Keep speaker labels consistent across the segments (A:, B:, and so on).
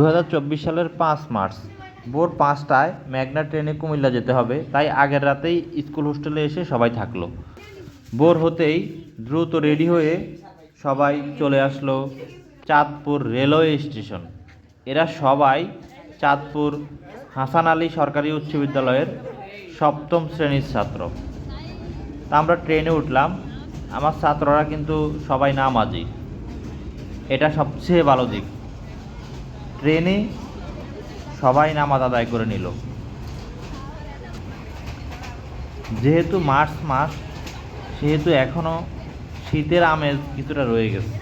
A: দু হাজার চব্বিশ সালের পাঁচ মার্চ। ভোর পাঁচটায় মেঘনা ট্রেনে কুমিল্লা যেতে হবে, তাই আগের রাতেই স্কুল হোস্টেলে এসে সবাই থাকল। ভোর হতেই দ্রুত রেডি হয়ে সবাই চলে আসলো চাঁদপুর রেলওয়ে স্টেশন। এরা সবাই চাঁদপুর হাসান আলী সরকারি উচ্চ বিদ্যালয়ের সপ্তম শ্রেণির ছাত্র। তা আমরা ট্রেনে উঠলাম, আমার ছাত্ররা কিন্তু সবাই নামাজি। এটা সবচেয়ে ভালো দিক। ট্রেনে সবাই নামাজ আদায় করে নিল। যেহেতু মার্চ মাস, সেহেতু এখনও শীতের আমেজ কিছুটা রয়ে গেছে।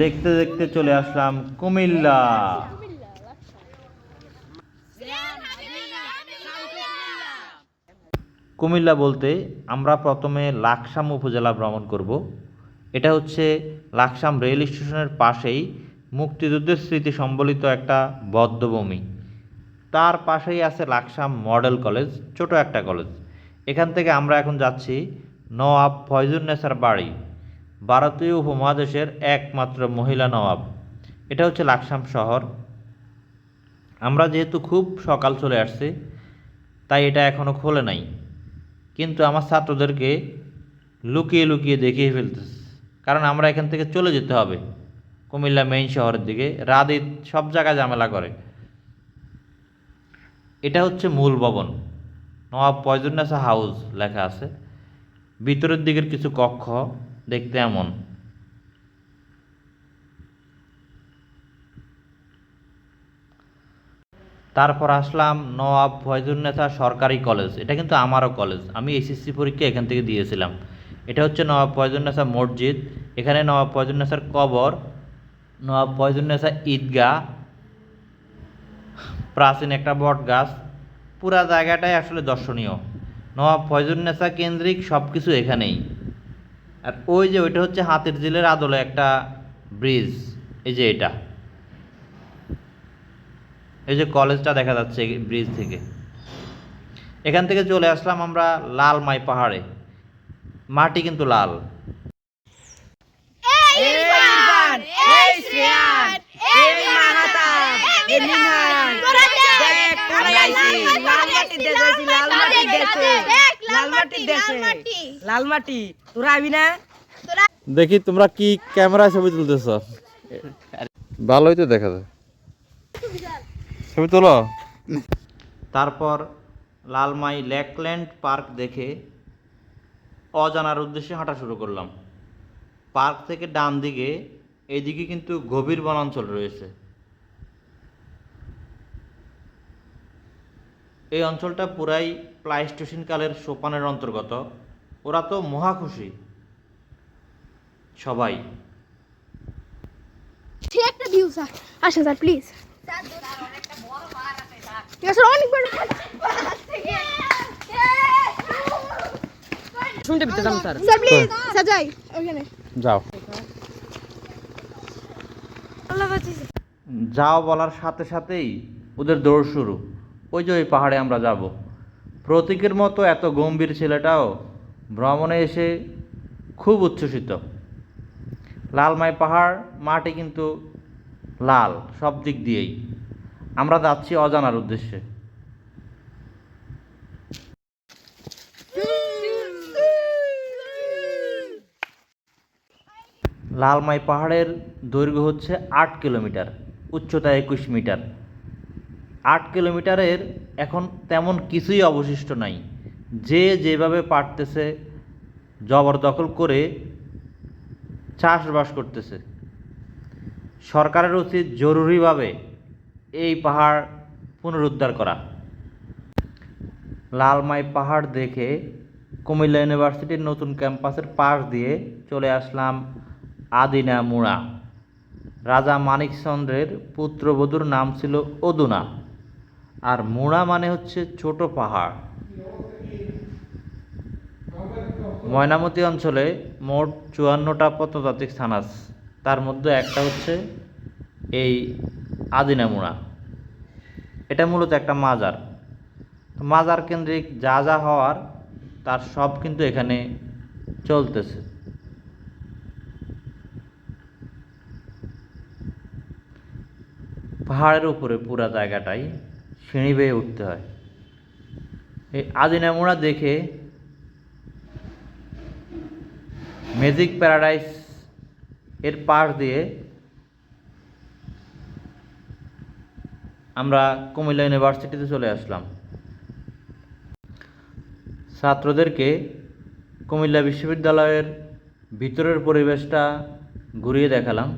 A: দেখতে দেখতে চলে আসলাম কুমিল্লা। কুমিল্লা বলতে আমরা প্রথমে লাকসাম উপজেলা ভ্রমণ করব। এটা হচ্ছে লাকসাম রেল স্টেশনের পাশেই মুক্তিযুদ্ধের স্মৃতি সম্বলিত একটা বদ্ধভূমি। তার পাশেই আছে লাকসাম মডেল কলেজ, ছোট একটা কলেজ। এখান থেকে আমরা এখন যাচ্ছি নওয়াব ফয়জুন্নেসার বাড়ি, ভারতীয় উপমহাদেশের একমাত্র মহিলা নওয়াব। এটা হচ্ছে লাকসাম শহর। আমরা যেহেতু খুব সকাল চলে আসছি, তাই এটা এখনও খোলে নাই। কিন্তু আমার ছাত্রদেরকে লুকিয়ে লুকিয়ে দেখিয়ে ফেলতেছে। কারণ আমরা এখান থেকে চলে যেতে হবে। কুমিল্লা মেইন শহরের দিকে। রাদিত সব জায়গায় ঝামেলা করে। এটা হচ্ছে মূল ভবন। নবাব পয়জন্যাসা হাউস লেখা আছে। ভিতরের দিকের কিছু কক্ষ দেখতে এমন। তারপর আসলাম নওয়াব ফয়জুন্নেসা সরকারি কলেজ। এটা কিন্তু আমারও কলেজ। আমি এসএসসি পরীক্ষা এখান থেকে দিয়েছিলাম। এটা হচ্ছে নওয়াব ফয়জুন্নেসা মসজিদ। এখানে নওয়াব ফয়জুন্নেসার কবর নওয়াব ফয়জুন্নেসা ঈদগাহ, প্রাচীন একটা বট গাছ। পুরা জায়গাটাই আসলে দর্শনীয়। নওয়াব ফয়জুন্নেসা কেন্দ্রিক সব কিছু এখানেই। আর ওই যে ওইটা হচ্ছে হাতের জিলের আদলে একটা ব্রিজ। এই যে এটা। এই যে কলেজটা দেখা যাচ্ছে ব্রিজ থেকে। এখান থেকে চলে আসলাম আমরা লালমাই পাহাড়ে। মাটি কিন্তু লাল।
B: মাটি তোরা আবি না?
A: দেখি তোমরা কি ক্যামেরা ছবি তুলতেছ। ভালোই তো দেখা যায়। ছবি তোলো। তারপর লালমাই লেকল্যান্ড পার্ক দেখে অজানার উদ্দেশ্যে হাঁটা শুরু করলাম। পার্ক থেকে ডান দিকে এইদিকে কিন্তু গভীর বনাঞ্চল রয়েছে। এই অঞ্চলটা পুরাই প্লাইস্টেশন কালের সোপানের অন্তর্গত। ওরা তো মহা খুশি। সবাই।
C: একটা প্লিজ ঠিক আছে অনেক বড়
B: শুনতে পেতে যাম স্যার
C: স্যার প্লিজ স্যার যাই ওখানে
A: যাও। যাও বলার সাথে সাথেই ওদের দৌড় শুরু। ওই যে ওই পাহাড়ে আমরা যাব। প্রতীকের মতো এত গম্ভীর ছেলেটাও ভ্রমণে এসে খুব উচ্ছ্বসিত। লালমাই পাহাড় মাটি কিন্তু লাল সব দিক দিয়েই। আমরা যাচ্ছি অজানার উদ্দেশ্যে। লালমাই পাহাড়ের দৈর্ঘ্য হচ্ছে আট কিলোমিটার, উচ্চতা একুশ মিটার। আট কিলোমিটারের এখন তেমন কিছুই অবশিষ্ট নাই। যে যেভাবে পারতেছে, জবরদখল করে চাষবাস করতেছে। সরকারের উচিত জরুরিভাবে এই পাহাড় পুনরুদ্ধার করা। লালমাই পাহাড় দেখে কুমিল্লা ইউনিভার্সিটির নতুন ক্যাম্পাসের পাশ দিয়ে চলে আসলাম আদিনা মুড়া। রাজা মানিকচন্দ্রের পুত্রবধূর নাম ছিল অদুনা। আর মুড়া মানে হচ্ছে ছোট পাহাড়। ময়নামতি অঞ্চলে মোট চুয়ান্নটা প্রত্নতাত্ত্বিক স্থান আছে। তার মধ্যে একটা হচ্ছে এই আদিনামুড়া এটা মূলত একটা মাজার। মাজার কেন্দ্রিক যা যা হওয়ার, তার সব কিন্তু এখানে চলতেছে। পাহাড়ের উপরে পুরা জায়গাটাই সিঁড়ি বেয়ে উঠতে হয়। এই আদিনামুড়া দেখে ম্যাজিক প্যারাডাইস এর পাশ দিয়ে আমরা কুমিল্লা ইউনিভার্সিটিতে চলে আসলাম। ছাত্রদেরকে কুমিল্লা বিশ্ববিদ্যালয়ের ভিতরের পরিবেশটা ঘুরিয়ে দেখালাম।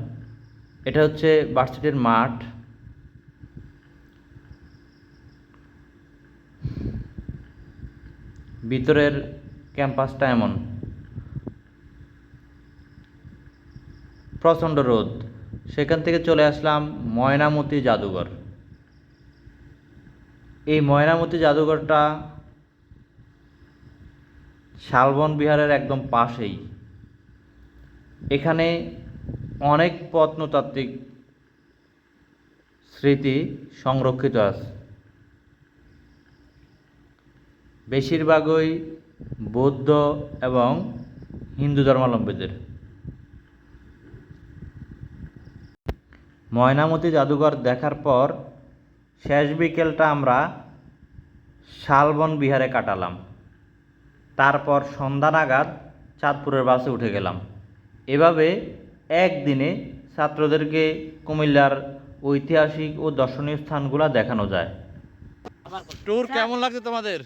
A: এটা হচ্ছে ভার্সিটির মাঠ। ভিতরের ক্যাম্পাসটা এমন। প্রচণ্ড রোদ। সেখান থেকে চলে আসলাম ময়নামতি জাদুঘর। এই ময়নামতি জাদুঘরটা শালবন বিহারের একদম পাশেই। এখানে অনেক প্রত্নতাত্ত্বিক স্মৃতি সংরক্ষিত আছে। বেশিরভাগই বৌদ্ধ এবং হিন্দু ধর্মাবলম্বীদের। ময়নামতি জাদুঘর দেখার পর শেষ বিকেলটা আমরা শালবন বিহারে কাটালাম। তারপর সন্ধ্যা নাগাদ চাঁদপুরের বাসে উঠে গেলাম। এভাবে একদিনে ছাত্রদেরকে কুমিল্লার ঐতিহাসিক ও দর্শনীয় স্থানগুলো দেখানো যায়। ট্যুর কেমন লাগছে তোমাদের?